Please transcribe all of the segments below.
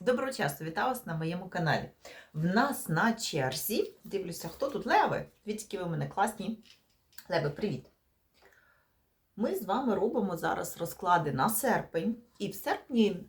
Доброго часу, вітаю вас на моєму каналі. В нас на черзі, дивлюся, хто тут Леви. Дивіться, ви мене класні. Леви, привіт! Ми з вами робимо зараз розклади на серпень, і в серпні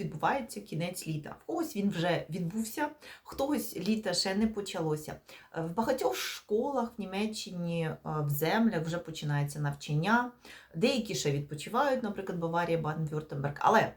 відбувається кінець літа. В когось він вже відбувся, хтось літа ще не почалося. В багатьох школах в Німеччині, е, в землях вже починається навчання. Деякі ще відпочивають, наприклад, Баварія, Баден-Вюртемберг. Але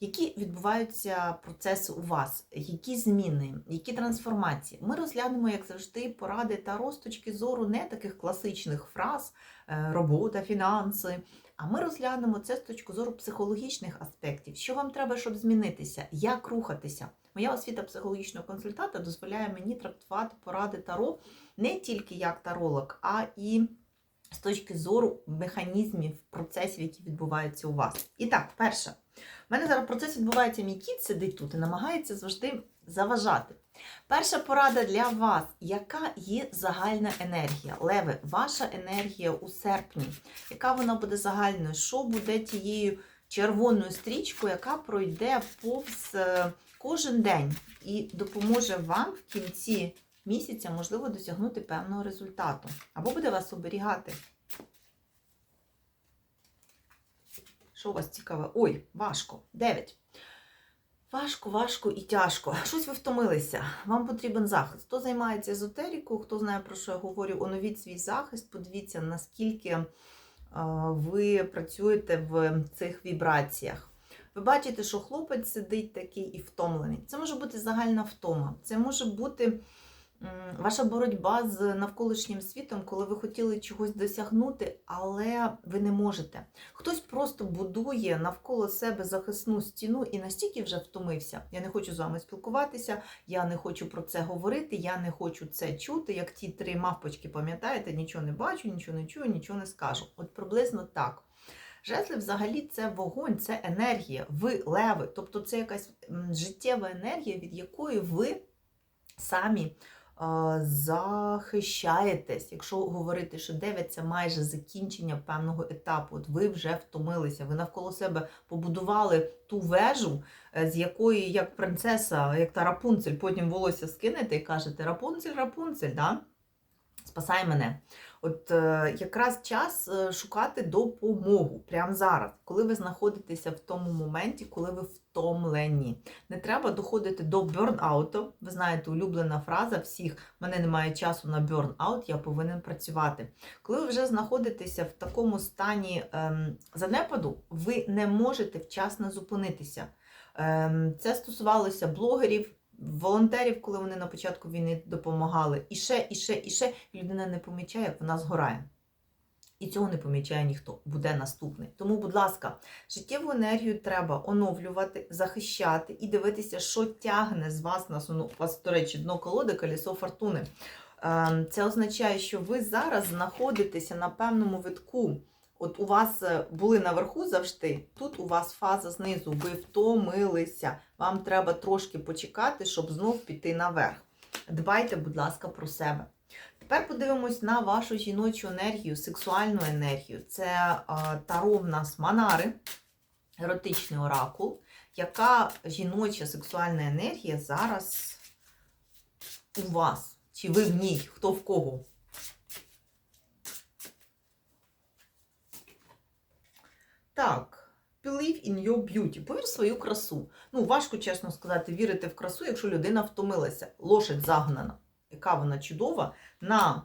які відбуваються процеси у вас, які зміни, які трансформації? Ми розглянемо, як завжди, поради та з точки зору не таких класичних фраз е, робота, фінанси. А ми розглянемо це з точки зору психологічних аспектів. Що вам треба, щоб змінитися, як рухатися? Моя освіта психологічного консультанта дозволяє мені трактувати поради таро не тільки як таролог, а і з точки зору механізмів, процесів, які відбуваються у вас. І так, перше. У мене зараз процес відбувається, мій кіт сидить тут і намагається завжди заважати. Перша порада для вас, яка є загальна енергія? Леви, ваша енергія у серпні, яка вона буде загальною? Що буде тією червоною стрічкою, яка пройде повз е, кожен день і допоможе вам в кінці місяця, можливо, досягнути певного результату? Або буде вас оберігати? Що у вас цікаве? Ой, важко. 9. Важко, важко і тяжко. Щось ви втомилися. Вам потрібен захист. Хто займається езотерикою, хто знає, про що я говорю, оновіть свій захист, подивіться, наскільки е, ви працюєте в цих вібраціях. Ви бачите, що хлопець сидить такий і втомлений. Це може бути загальна втома. Це може бути ваша боротьба з навколишнім світом, коли ви хотіли чогось досягнути, але ви не можете. Хтось просто будує навколо себе захисну стіну і настільки вже втомився. Я не хочу з вами спілкуватися, я не хочу про це говорити, я не хочу це чути. Як ті три мавпочки, пам'ятаєте, нічого не бачу, нічого не чую, нічого не скажу. От приблизно так. Жезли взагалі це вогонь, це енергія, ви леви. Тобто це якась життєва енергія, від якої ви самі захищаєтесь. Якщо говорити, що 9 це майже закінчення певного етапу, от ви вже втомилися, ви навколо себе побудували ту вежу, е, з якої, як принцеса, як та Рапунцель, потім волосся скинете і кажете Рапунцель, Рапунцель, да? спасай мене. От е, якраз час е, шукати допомогу прямо зараз, коли ви знаходитеся в тому моменті, коли ви втомлені. Не треба доходити до бёрнауту. Ви знаєте, улюблена фраза всіх: мене немає часу на бёрнаут, я повинен працювати. Коли ви вже знаходитеся в такому стані ем, занепаду, ви не можете вчасно зупинитися. Ем, це стосувалося блогерів. Волонтерів, коли вони на початку війни допомагали, і ще, і ще, і ще, людина не помічає, вона згорає. І цього не помічає ніхто, буде наступний. Тому, будь ласка, життєву енергію треба оновлювати, захищати і дивитися, що тягне з вас на ну, У вас, до речі, дно колоди, колесо фортуни. Ем, Це означає, що ви зараз знаходитеся на певному витку. От у вас е, були наверху завжди, тут у вас фаза знизу, ви втомилися. Вам треба трошки почекати, щоб знов піти наверх. Дбайте, будь ласка, про себе. Тепер подивимось на вашу жіночу енергію, сексуальну енергію. Це таро в нас Манари, еротичний оракул. Яка жіноча сексуальна енергія зараз у вас? Чи ви в ній? Хто в кого? Так, believe in your beauty. Повір в свою красу. Ну, важко, чесно сказати, вірити в красу, якщо людина втомилася. Лошадь загнана. Яка вона чудова. На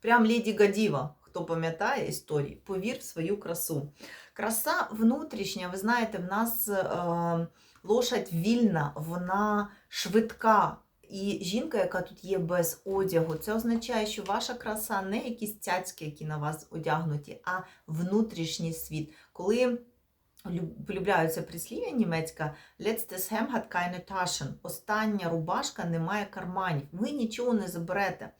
прям Леді Гадіва, хто пам'ятає історії, повір в свою красу. Краса внутрішня, ви знаєте, в нас е, лошадь вільна, вона швидка. І жінка, яка тут є без одягу, це означає, що ваша краса не якісь цяцьки, які на вас одягнуті, а внутрішній світ. Коли полюбляються прислів'я німецька «Letztes Hemd hat keine Taschen» – остання рубашка не має карманів. Ви нічого не заберете.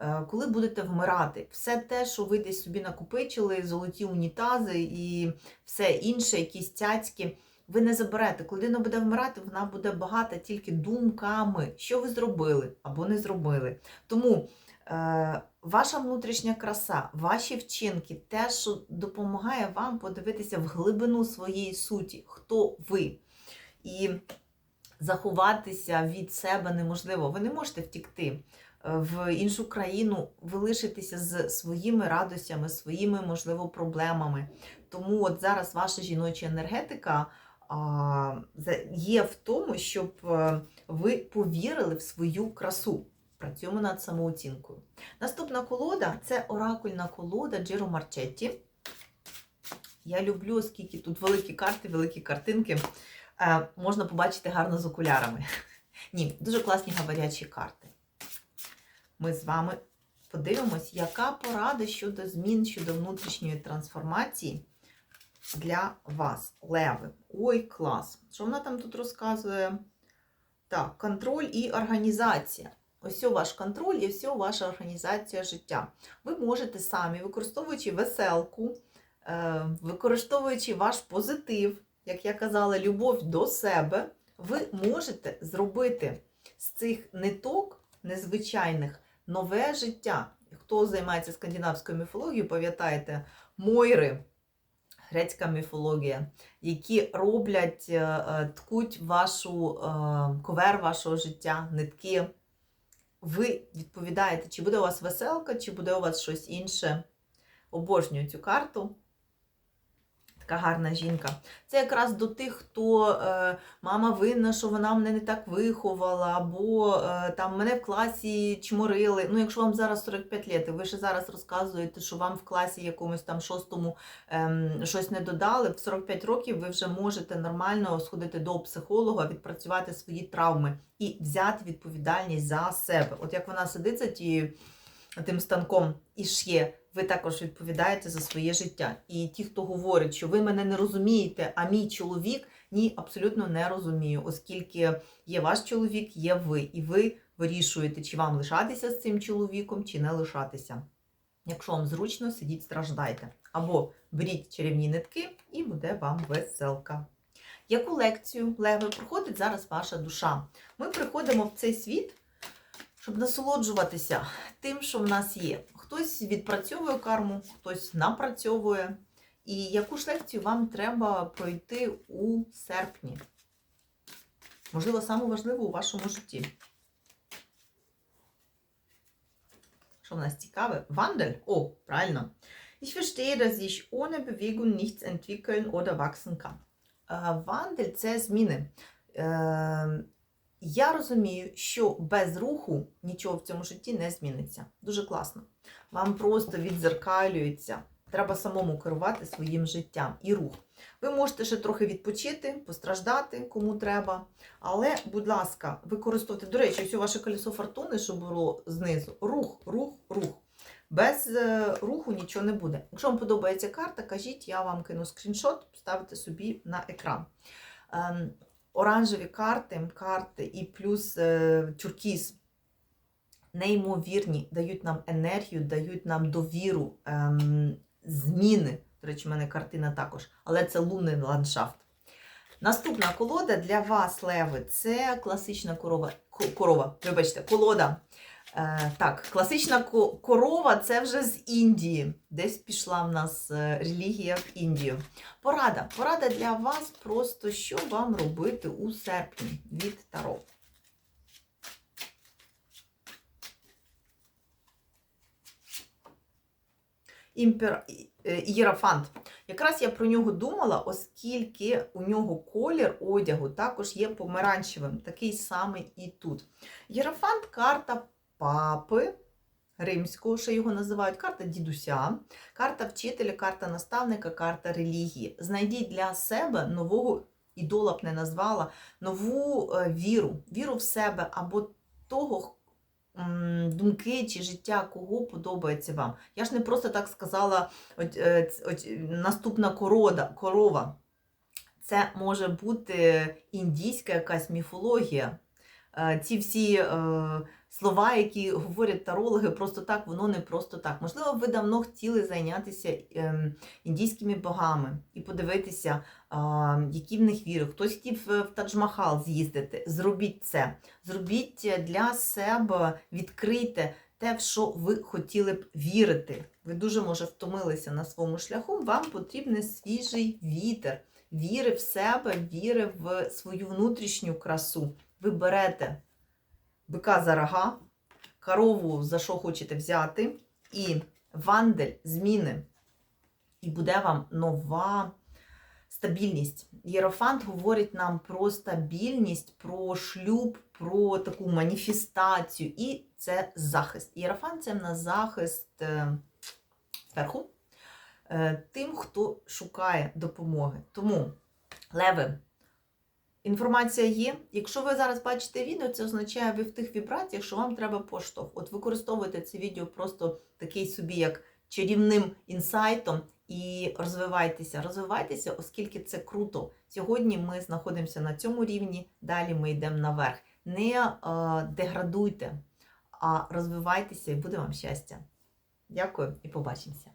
Е, Коли будете вмирати, все те, що ви десь собі накопичили, золоті унітази і все інше, якісь цяцьки, ви не заберете. Коли людина буде вмирати, вона буде багата тільки думками, що ви зробили або не зробили. Тому е, ваша внутрішня краса, ваші вчинки, те, що допомагає вам подивитися в глибину своєї суті, хто ви. І заховатися від себе неможливо. Ви не можете втікти е, в іншу країну, ви лишитеся з своїми радостями, своїми, можливо, проблемами. Тому от зараз ваша жіноча енергетика є в тому, щоб е, ви повірили в свою красу. Працюємо над самооцінкою. Наступна колода це оракульна колода Джиро Марчетті. Я люблю, оскільки тут великі карти, великі картинки. Е, можна побачити гарно з окулярами. Ні, дуже класні говорячі карти. Ми з вами подивимось, яка порада щодо змін, щодо внутрішньої трансформації для вас, леви. Ой, клас! Що вона там тут розказує? Так, контроль і організація. Ось ваш контроль і все ваша організація життя. Ви можете самі, використовуючи веселку, е, використовуючи ваш позитив, як я казала, любов до себе, ви можете зробити з цих ниток незвичайних нове життя. Хто займається скандинавською міфологією, пам'ятаєте, Мойри, грецька міфологія, які роблять, е, е, ткуть вашу е, ковер вашого життя, нитки. Ви відповідаєте, чи буде у вас веселка, чи буде у вас щось інше. Обожнюю цю карту. Така гарна жінка. Це якраз до тих, хто е, мама винна, що вона мене не так виховала, або е, там мене в класі чморили. Ну, якщо вам зараз 45 років, ви ще зараз розказуєте, що вам в класі якомусь там шостому ем, щось не додали, в 45 років ви вже можете нормально сходити до психолога, відпрацювати свої травми і взяти відповідальність за себе. От як вона сидить тією тим станком і шє, ви також відповідаєте за своє життя. І ті, хто говорить, що ви мене не розумієте, а мій чоловік, ні, абсолютно не розумію, оскільки є ваш чоловік, є ви, і ви вирішуєте, чи вам лишатися з цим чоловіком, чи не лишатися. Якщо вам зручно, сидіть, страждайте. Або беріть чарівні нитки, і буде вам веселка. Яку лекцію, Леви, проходить зараз ваша душа? Ми приходимо в цей світ, щоб насолоджуватися тим, що в нас є. Хтось відпрацьовує карму, хтось напрацьовує. І яку ж лекцію вам треба пройти у серпні? Можливо, саму важливу у вашому житті. Що в нас цікаве? Вандель? О, правильно. Ich verstehe, dass ich ohne Bewegung nichts entwickeln oder wachsen kann. Е, Вандель це зміни. Я розумію, що без руху нічого в цьому житті не зміниться. Дуже класно. Вам просто відзеркалюється. Треба самому керувати своїм життям і рух. Ви можете ще трохи відпочити, постраждати, кому треба. Але, будь ласка, використовуйте, до речі, ось ваше колесо фортуни, що було знизу. Рух, рух, рух. Без е, руху нічого не буде. Якщо вам подобається карта, кажіть, я вам кину скріншот, ставте собі на екран. Оранжеві карти, карти і плюс е, тюркіз неймовірні, дають нам енергію, дають нам довіру, ем, зміни. До речі, в мене картина також, але це лунний ландшафт. Наступна колода для вас, Леви, це класична корова. ко- Корова, вибачте, колода. Е, так, класична корова це вже з Індії. Десь пішла в нас е, релігія в Індію. Порада. Порада для вас просто, що вам робити у серпні від Таро. Імпер... е, Єрофант. Якраз я про нього думала, оскільки у нього колір одягу також є помаранчевим, такий самий і тут. Єрофант карта папи римського, що його називають, карта дідуся, карта вчителя, карта наставника, карта релігії. Знайдіть для себе нового ідола б не назвала, нову е, віру, віру в себе або того думки чи життя, кого подобається вам. Я ж не просто так сказала, е, наступна корода, корова. Це може бути індійська якась міфологія. Е, Ці всі е, слова, які говорять тарологи, просто так, воно не просто так. Можливо, ви давно хотіли зайнятися ем, індійськими богами і подивитися, які в них віри. Хтось хотів е, в Тадж-Махал з'їздити. Зробіть це. Зробіть для себе, відкрийте те, в що ви хотіли б вірити. Ви дуже, може, втомилися на своєму шляху, вам потрібен свіжий вітер. віри в себе, віри в свою внутрішню красу. Ви берете бика за рога, корову за що хочете взяти, і вандель зміни. І буде вам нова стабільність. Єрофант говорить нам про стабільність, про шлюб, про таку маніфестацію, і це захист. Єрофант це в нас захист е, зверху е, тим, хто шукає допомоги. Тому, леви, інформація є. Якщо ви зараз бачите відео, це означає, ви в тих вібраціях, що вам треба поштовх. От використовуйте це відео просто такий собі, як чарівним інсайтом. І розвивайтеся, розвивайтеся, оскільки це круто. Сьогодні ми знаходимося на цьому рівні, далі ми йдемо наверх. Не е, деградуйте, а розвивайтеся і буде вам щастя. Дякую і побачимося.